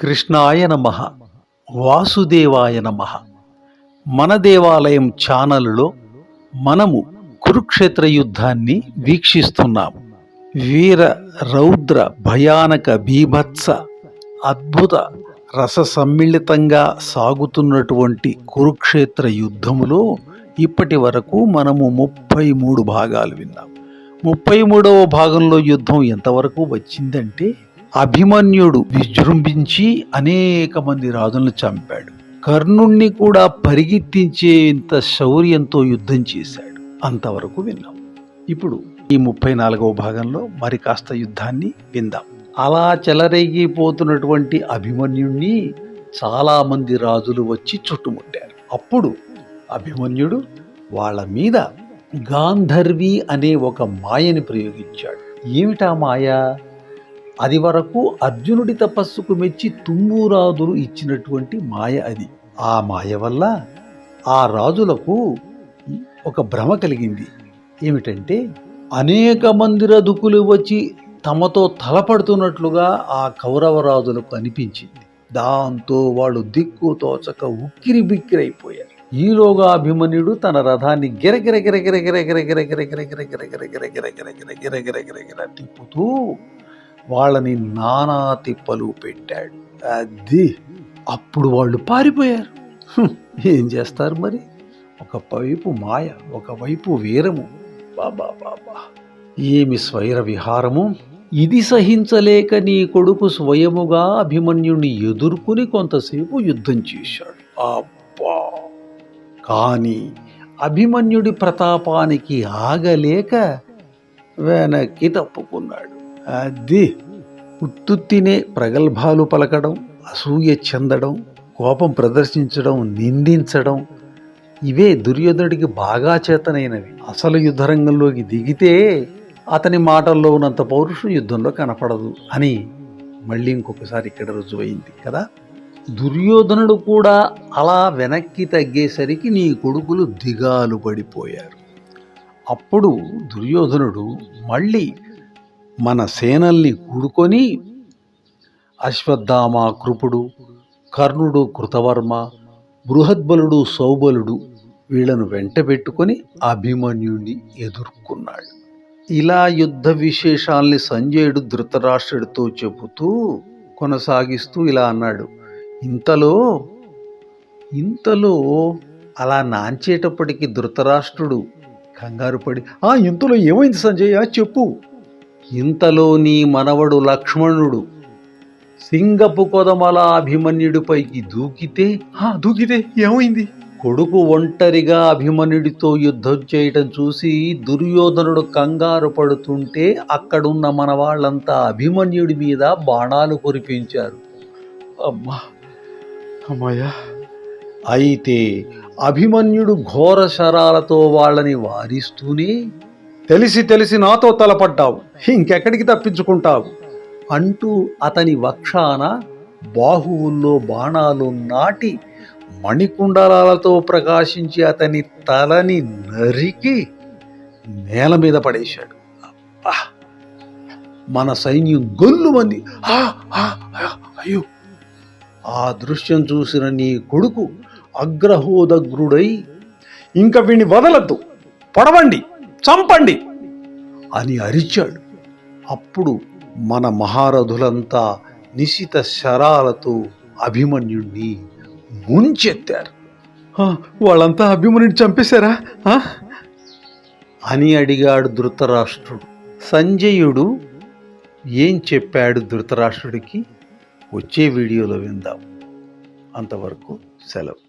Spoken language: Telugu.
కృష్ణాయ నమ వాసుదేవాయ నమ. మన దేవాలయం ఛానల్లో మనము కురుక్షేత్ర యుద్ధాన్ని వీక్షిస్తున్నాము. వీర రౌద్ర భయానక బీభత్స అద్భుత రస సమ్మిళితంగా సాగుతున్నటువంటి కురుక్షేత్ర యుద్ధములో ఇప్పటి వరకు మనము ముప్పై మూడు భాగాలు విన్నాం. ముప్పై మూడవ భాగంలో యుద్ధం ఎంతవరకు వచ్చిందంటే అభిమన్యుడు విజృంభించి అనేక మంది రాజులను చంపాడు. కర్ణుణ్ణి కూడా పరిగెత్తించేంత శౌర్యంతో యుద్ధం చేశాడు. అంతవరకు విన్నాం. ఇప్పుడు ఈ ముప్పై నాలుగవ భాగంలో మరి కాస్త యుద్ధాన్ని విందాం. అలా చెలరేగిపోతున్నటువంటి అభిమన్యుణ్ణి చాలా మంది రాజులు వచ్చి చుట్టుముట్టారు. అప్పుడు అభిమన్యుడు వాళ్ళ మీద గాంధర్వి అనే ఒక మాయని ప్రయోగించాడు. ఏమిటా మాయ? అది వరకు అర్జునుడి తపస్సుకు మెచ్చి తుమ్మురాజులు ఇచ్చినటువంటి మాయ అది ఆ మాయ వల్ల ఆ రాజులకు ఒక భ్రమ కలిగింది ఏమిటంటే అనేక మందిర దుకులు వచ్చి తమతో తలపడుతున్నట్లుగా ఆ కౌరవరాజులకు అనిపించింది దాంతో వాళ్ళు దిక్కు తోచక ఉక్కిరి బిక్కిరైపోయారు ఈలోగా అభిమన్యుడు తన రథాన్ని గిరగిర వాళ్ళని నానా తిప్పలు పెట్టాడు. అది అప్పుడు వాళ్ళు పారిపోయారు. ఏం చేస్తారు మరి? ఒకవైపు మాయ ఒకవైపు వీరము. బాబా బాబా ఏమి స్వైర విహారము? ఇది సహించలేక నీ కొడుకు స్వయముగా అభిమన్యుని ఎదుర్కొని కొంతసేపు యుద్ధం చేశాడు. అబ్బా! కానీ అభిమన్యుడి ప్రతాపానికి ఆగలేక వెనక్కి తప్పుకున్నాడు. అది ఉత్తుత్తినే ప్రగల్భాలు పలకడం అసూయ చెందడం కోపం ప్రదర్శించడం నిందించడం ఇవే దుర్యోధనుడికి బాగా చేతనైనవి. అసలు యుద్ధరంగంలోకి దిగితే అతని మాటల్లో ఉన్నంత పౌరుషం యుద్ధంలో కనపడదు అని మళ్ళీ ఇంకొకసారి ఇక్కడ రుజువైంది కదా. దుర్యోధనుడు కూడా అలా వెనక్కి తగ్గేసరికి నీ కొడుకులు దిగాలు పడిపోయారు. అప్పుడు దుర్యోధనుడు మళ్ళీ మన సేనల్ని కూడుకొని అశ్వత్థామ కృపుడు కర్ణుడు కృతవర్మ బృహద్బలుడు సౌబలుడు వీళ్ళను వెంట పెట్టుకొని అభిమన్యుణ్ణి ఎదుర్కొన్నాడు. ఇలా యుద్ధ విశేషాల్ని సంజయుడు ధృతరాష్ట్రుడితో చెబుతూ కొనసాగిస్తూ ఇలా అన్నాడు ఇంతలో ఇంతలో అలా నాంచేటప్పటికి ధృతరాష్ట్రుడు కంగారు పడి ఆ ఇంతలో ఏమైంది సంజయ్? చెప్పు. ఇంతలో నీ మనవడు లక్ష్మణుడు సింగపు కొదమల అభిమన్యుడిపైకి దూకితే "ఆ, దూకితే ఏమైంది? కొడుకు ఒంటరిగా అభిమన్యుడితో యుద్ధం చేయటం చూసి దుర్యోధనుడు కంగారు పడుతుంటే అక్కడున్న మన వాళ్ళంతా అభిమన్యుడి మీద బాణాలు కురిపించారు. అమ్మా అమ్మయ్యా. అయితే అభిమన్యుడు ఘోర శరాలతో వాళ్ళని వారిస్తూనే తెలిసి తెలిసి నాతో తలపడ్డావు. ఇంకెక్కడికి తప్పించుకుంటావు? అంటూ అతని వక్షాన బాహువుల్లో బాణాలు నాటి మణికుండలాలతో ప్రకాశించి అతని తలని నరికి నేల మీద పడేశాడు. అబ్బా! మన సైన్యం గొల్లుమంది. "ఆ, అయ్యో! ఆ దృశ్యం చూసిన నీ కొడుకు అగ్రహోదగ్రుడై ఇంక వీణ్ణి వదలద్దు. పడవండి. చంపండి అని అరిచాడు. అప్పుడు మన మహారథులంతా నిశిత శరాలతో అభిమన్యుణ్ణి ముంచెత్తారు. "ఆ, వాళ్ళంతా అభిమన్యుడిని చంపేశారా? ఆ?" అని అడిగాడు ధృతరాష్ట్రుడు. సంజయుడు ఏం చెప్పాడు ధృతరాష్ట్రుడికి? వచ్చే వీడియోలో విందాం. అంతవరకు సెలవు.